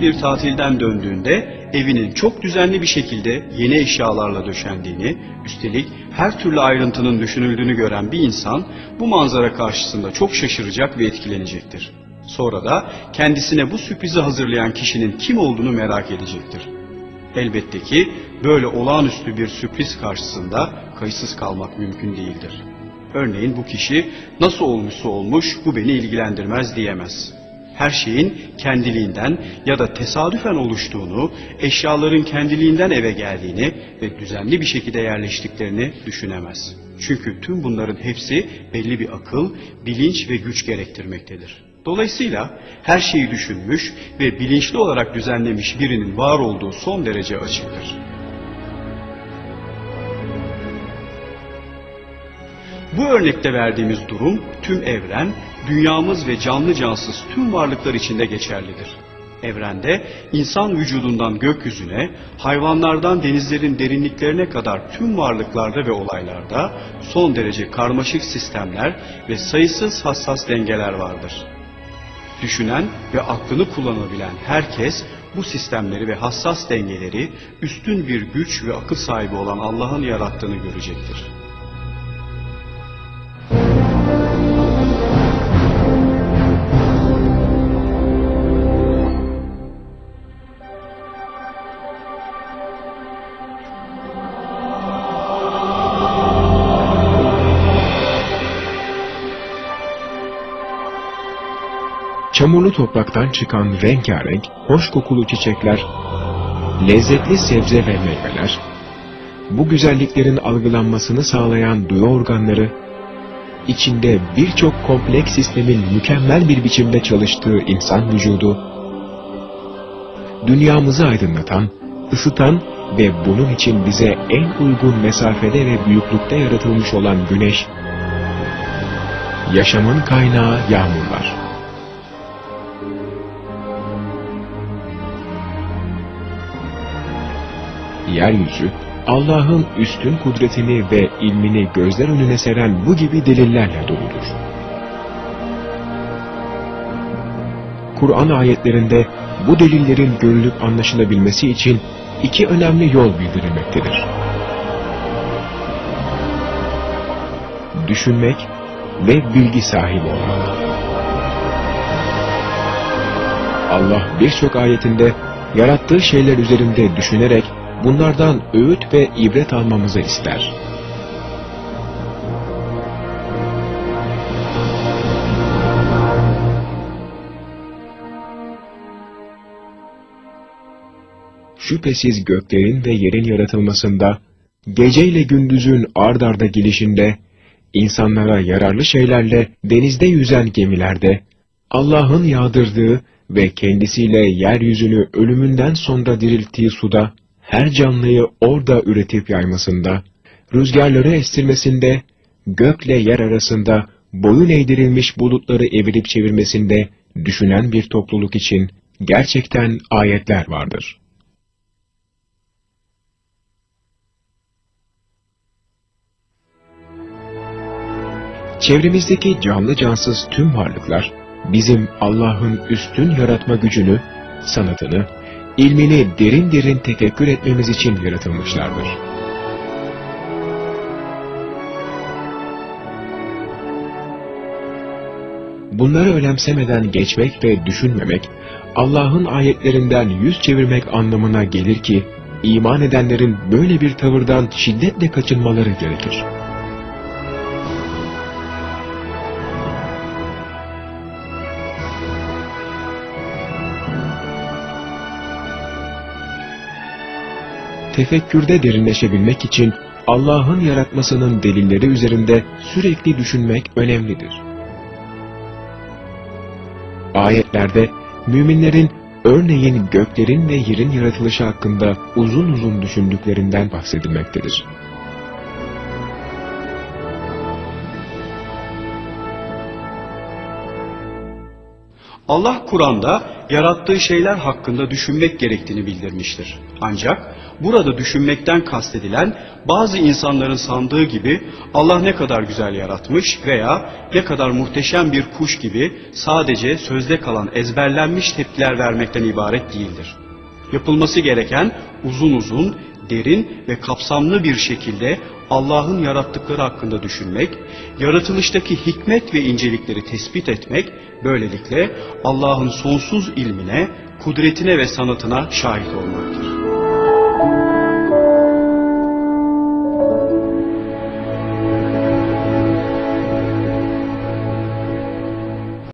bir tatilden döndüğünde evinin çok düzenli bir şekilde yeni eşyalarla döşendiğini, üstelik her türlü ayrıntının düşünüldüğünü gören bir insan bu manzara karşısında çok şaşıracak ve etkilenecektir. Sonra da kendisine bu sürprizi hazırlayan kişinin kim olduğunu merak edecektir. Elbette ki böyle olağanüstü bir sürpriz karşısında kayıtsız kalmak mümkün değildir. Örneğin bu kişi nasıl olmuşsa olmuş bu beni ilgilendirmez diyemez. Her şeyin kendiliğinden ya da tesadüfen oluştuğunu, eşyaların kendiliğinden eve geldiğini ve düzenli bir şekilde yerleştiklerini düşünemez. Çünkü tüm bunların hepsi belli bir akıl, bilinç ve güç gerektirmektedir. Dolayısıyla her şeyi düşünmüş ve bilinçli olarak düzenlemiş birinin var olduğu son derece açıktır. Bu örnekte verdiğimiz durum tüm evren, dünyamız ve canlı cansız tüm varlıklar içinde geçerlidir. Evrende insan vücudundan gökyüzüne, hayvanlardan denizlerin derinliklerine kadar tüm varlıklarda ve olaylarda son derece karmaşık sistemler ve sayısız hassas dengeler vardır. Düşünen ve aklını kullanabilen herkes bu sistemleri ve hassas dengeleri üstün bir güç ve akıl sahibi olan Allah'ın yarattığını görecektir. Çamurlu topraktan çıkan rengarenk, hoş kokulu çiçekler, lezzetli sebze ve meyveler, bu güzelliklerin algılanmasını sağlayan duyu organları, içinde birçok kompleks sistemin mükemmel bir biçimde çalıştığı insan vücudu, dünyamızı aydınlatan, ısıtan ve bunun için bize en uygun mesafede ve büyüklükte yaratılmış olan güneş, yaşamın kaynağı yağmurlar. Yeryüzü, Allah'ın üstün kudretini ve ilmini gözler önüne seren bu gibi delillerle doludur. Kur'an ayetlerinde bu delillerin görülüp anlaşılabilmesi için iki önemli yol bildirilmektedir. Düşünmek ve bilgi sahibi olmak. Allah birçok ayetinde yarattığı şeyler üzerinde düşünerek bunlardan öğüt ve ibret almamızı ister. Şüphesiz göklerin ve yerin yaratılmasında, gece ile gündüzün ard arda gelişinde, insanlara yararlı şeylerle denizde yüzen gemilerde, Allah'ın yağdırdığı ve kendisiyle yeryüzünü ölümünden sonra dirilttiği suda, her canlıyı orada üretip yaymasında, rüzgarları estirmesinde, gökle yer arasında boyun eğdirilmiş bulutları evirip çevirmesinde düşünen bir topluluk için gerçekten ayetler vardır. Çevremizdeki canlı cansız tüm varlıklar, bizim Allah'ın üstün yaratma gücünü, sanatını, ilmini derin derin tefekkür etmemiz için yaratılmışlardır. Bunları önemsemeden geçmek ve düşünmemek, Allah'ın ayetlerinden yüz çevirmek anlamına gelir ki, iman edenlerin böyle bir tavırdan şiddetle kaçınmaları gerekir. Tefekkürde derinleşebilmek için Allah'ın yaratmasının delilleri üzerinde sürekli düşünmek önemlidir. Ayetlerde müminlerin örneğin göklerin ve yerin yaratılışı hakkında uzun uzun düşündüklerinden bahsedilmektedir. Allah Kur'an'da yarattığı şeyler hakkında düşünmek gerektiğini bildirmiştir. Ancak burada düşünmekten kastedilen bazı insanların sandığı gibi Allah ne kadar güzel yaratmış veya ne kadar muhteşem bir kuş gibi sadece sözde kalan ezberlenmiş tepkiler vermekten ibaret değildir. Yapılması gereken uzun uzun, derin ve kapsamlı bir şekilde Allah'ın yarattıkları hakkında düşünmek, yaratılıştaki hikmet ve incelikleri tespit etmek, böylelikle Allah'ın sonsuz ilmine, kudretine ve sanatına şahit olmaktır.